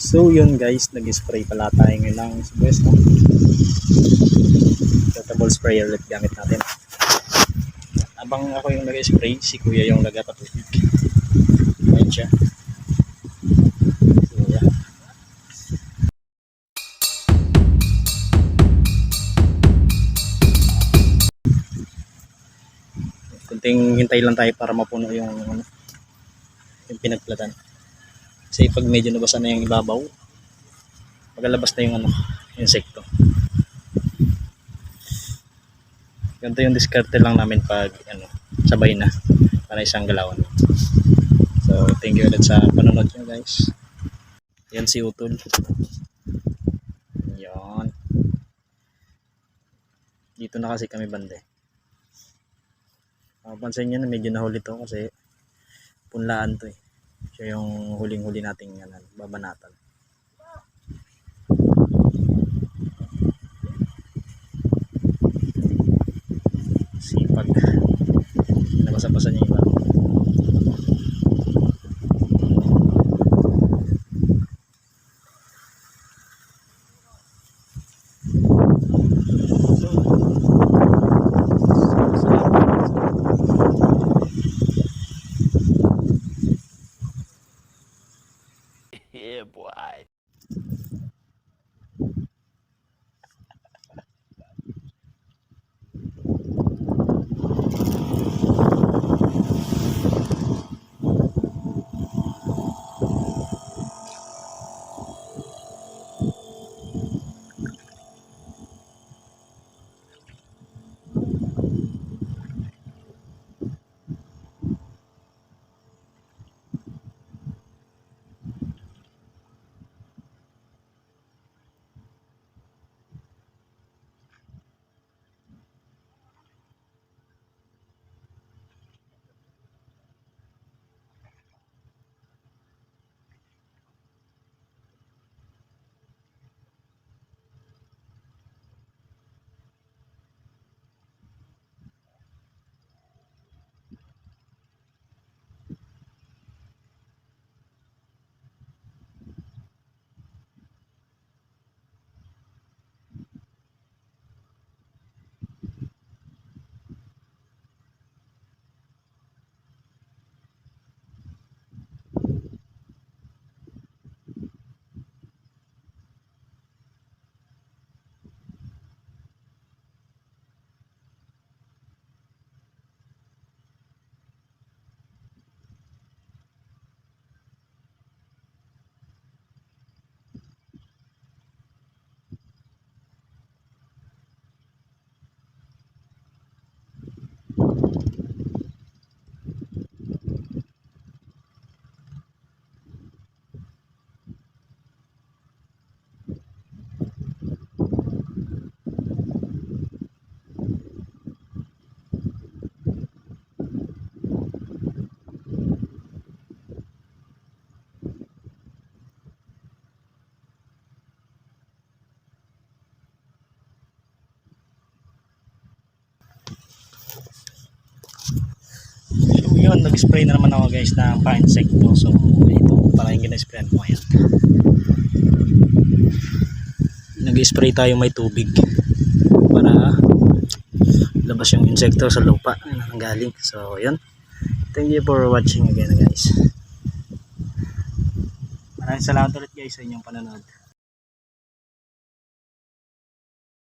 So yun guys, nag-spray pala tayo ngayon ng sibuyas no. Portable sprayer ulit gamit natin. Abang ako yung nag-spray, si kuya yung nagpatubig. Ayun siya. So yeah. Kunting hintay lang tayo para mapuno yung ano, yung pinagplatan. Kasi pag medyo nabasa na yung ibabaw, magalabas na yung ano, insekto. Ganito yung diskarte lang namin pag ano, sabay na para isang galawan. So, thank you ulit sa panonood nyo guys. Yan si Utol. Yan. Dito na kasi kami bande. Mapapansin nyo na medyo nahuli to kasi punlaan to eh. Siya yung huling-huli nating ano, babanatan. Yun, nag-spray na naman ako guys ng pa-insekto. So ito pala yung gina-sprayan ko ngayon. Nag-spray tayo may tubig para labas yung insekto sa lupa na nanggaling. So yun. Thank you for watching again guys. Maraming salamat ulit guys sa inyong panonood.